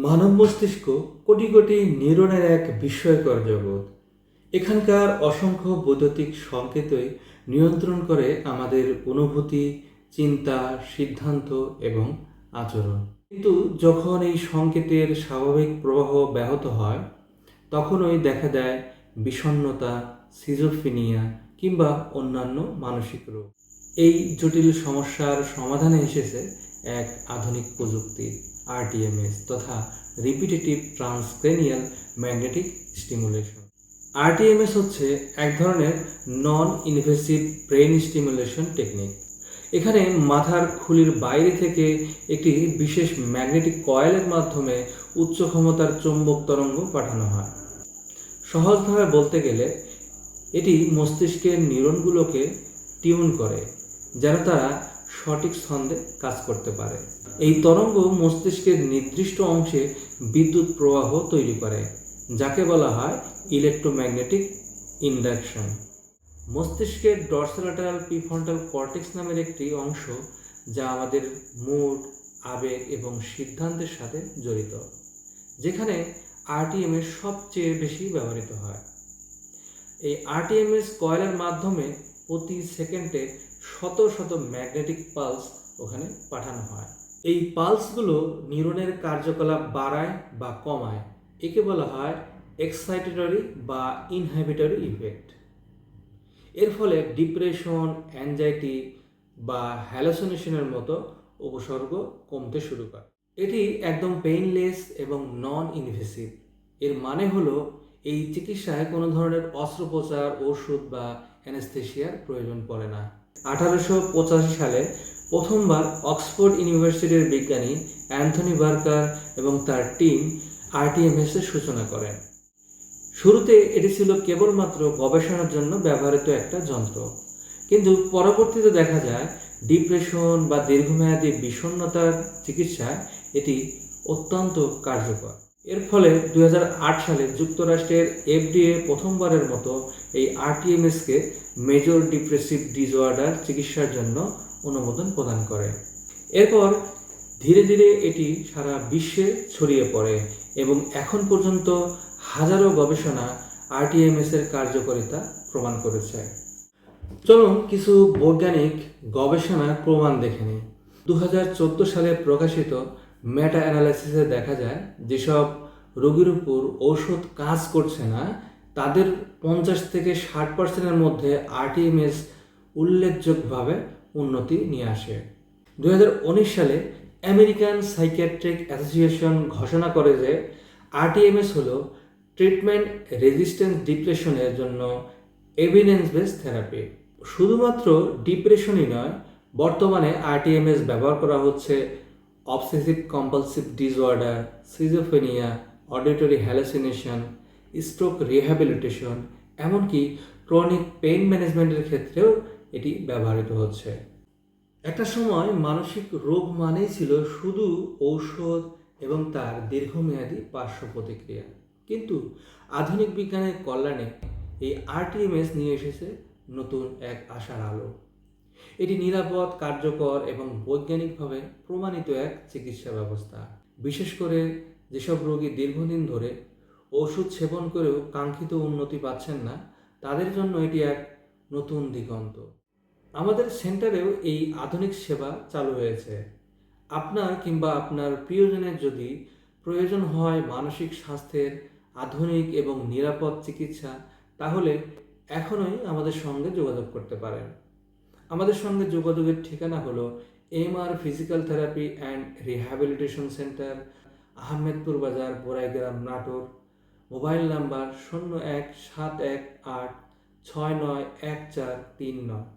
মানব মস্তিষ্ক কোটি কোটি নিউরনের এক বিস্ময়কর জগৎ। এখানকার অসংখ্য বৈদ্যুতিক সংকেতই নিয়ন্ত্রণ করে আমাদের অনুভূতি, চিন্তা, সিদ্ধান্ত এবং আচরণ। কিন্তু যখন এই সংকেতের স্বাভাবিক প্রবাহ ব্যাহত হয়, তখনই দেখা দেয় বিষণ্ণতা সিজোফিনিয়া কিংবা অন্যান্য মানসিক রোগ। এই জটিল সমস্যার সমাধানে এসেছে এক আধুনিক প্রযুক্তি। আরটিএমএস তথা repetitive transcranial magnetic stimulation rTMS হচ্ছে এক ধরনের non invasive brain stimulation technique এখানে মাথার খুলির বাইরে থেকে একটি বিশেষ ম্যাগনেটিক কয়েলের মাধ্যমে উচ্চ ক্ষমতার চৌম্বক তরঙ্গ পাঠানো হয়। সহজভাবে বলতে গেলে, এটি মস্তিষ্কের নিউরনগুলোকে টিউন করে, যেন তারা সঠিক ছন্দে কাজ করতে পারে। এই তরঙ্গ মস্তিষ্কের নির্দিষ্ট অংশে বিদ্যুৎ প্রবাহ তৈরি করে, যাকে বলা হয় ইলেকট্রোম্যাগনেটিক ইন্ডাকশন মস্তিষ্কের ডরসালাটারাল প্রিফ্রন্টাল কর্টেক্স নামের একটি অংশ যা আমাদের মুড, আবেগ এবং সিদ্ধান্তের সাথে জড়িত, যেখানে আরটিএমএস সবচেয়ে বেশি ব্যবহৃত হয়। এই আরটিএমএস কয়েলের মাধ্যমে প্রতি সেকেন্ডে শত শত ম্যাগনেটিক পালস ওখানে পাঠানো হয়। এই পালসগুলো নিউরনের কার্যকলাপ বাড়ায় বা কমায়। একে বলা হয় এক্সাইটেটরি বা ইনহাবিটরি ইফেক্ট এর ফলে ডিপ্রেশন অ্যাংজাইটি বা হ্যালোসিনেশনের মতো উপসর্গ কমতে শুরু করে। এটি একদম পেইনলেস এবং নন ইনভেসিভ এর মানে হলো এই চিকিৎসায় কোনো ধরনের অস্ত্রোপচার, ওষুধ বা অ্যানেস্থেশিয়ার প্রয়োজন পড়ে না। আঠারোশো পঁচাশি সালে প্রথমবার অক্সফোর্ড ইউনিভার্সিটির বিজ্ঞানী অ্যান্থনি বার্কার এবং তার টিম আরটিএমএস এর সূচনা করেন। শুরুতে এটি ছিল কেবলমাত্র গবেষণার জন্য ব্যবহৃত একটা যন্ত্র। কিন্তু পরবর্তীতে দেখা যায়, ডিপ্রেশন বা দীর্ঘমেয়াদী বিষণ্ণতার চিকিৎসায় এটি অত্যন্ত কার্যকর। এর ফলে দুই হাজার আট সালে যুক্তরাষ্ট্রের এফডিএ প্রথমবারের মতো এই আরটিএমএসকে মেজর ডিপ্রেসিভ ডিসঅর্ডার চিকিৎসার জন্য অনুমোদন প্রদান করে। এরপর ধীরে ধীরে এটি সারা বিশ্বে ছড়িয়ে পড়ে এবং এখন পর্যন্ত হাজারো গবেষণা আরটিএমএস এর কার্যকারিতা প্রমাণ করেছে। চলুন কিছু বৈজ্ঞানিক গবেষণার প্রমাণ দেখে নিই। দু সালে প্রকাশিত মেটা অ্যানালাইসিসে দেখা যায়, যেসব রোগীর উপর ঔষধ কাজ করছে না, তাদের পঞ্চাশ থেকে ষাট পার্সেন্টের মধ্যে আরটিএমএস উল্লেখযোগ্যভাবে উন্নতি নিয়ে আসে। দু হাজার উনিশ সালে আমেরিকান সাইকিয়াট্রিক অ্যাসোসিয়েশন ঘোষণা করে যে আরটিএমএস হলো ট্রিটমেন্ট রেজিস্ট্যান্স ডিপ্রেশনের জন্য এভিডেন্স বেস থেরাপি শুধুমাত্র ডিপ্রেশনই নয়, বর্তমানে আরটিএমএস ব্যবহার করা হচ্ছে obsessive compulsive disorder schizophrenia auditory hallucination stroke rehabilitation এমনকি ক্রনিক পেইন ম্যানেজমেন্টের ক্ষেত্রেও এটি ব্যবহৃত হচ্ছে। একটা সময় মানসিক রোগ মানেই ছিল শুধু ঔষধ এবং তার দীর্ঘমেয়াদী পার্শ্ব প্রতিক্রিয়া। কিন্তু আধুনিক বিজ্ঞানের কল্যাণে এই আরটিএমএস নিয়ে এসেছে নতুন এক আশার আলো। এটি নিরাপদ, কার্যকর এবং বৈজ্ঞানিকভাবে প্রমাণিত এক চিকিৎসা ব্যবস্থা। বিশেষ করে যেসব রোগী দীর্ঘদিন ধরে ওষুধ সেবন করেও কাঙ্ক্ষিত উন্নতি পাচ্ছেন না, তাদের জন্য এটি এক নতুন দিগন্ত। আমাদের সেন্টারেও এই আধুনিক সেবা চালু হয়েছে। আপনার কিংবা আপনার প্রিয়জনের যদি প্রয়োজন হয় মানসিক স্বাস্থ্যের আধুনিক এবং নিরাপদ চিকিৎসা, তাহলে এখনই আমাদের সঙ্গে যোগাযোগ করতে পারেন। আমাদের সঙ্গে যোগাযোগের ঠিকানা হলো M R physical therapy and rehabilitation centre Ahmedpur Bazar Boraigram Natore. Mobile number শূন্য এক সাত এক আট ছয় নয় এক চার তিন নয়।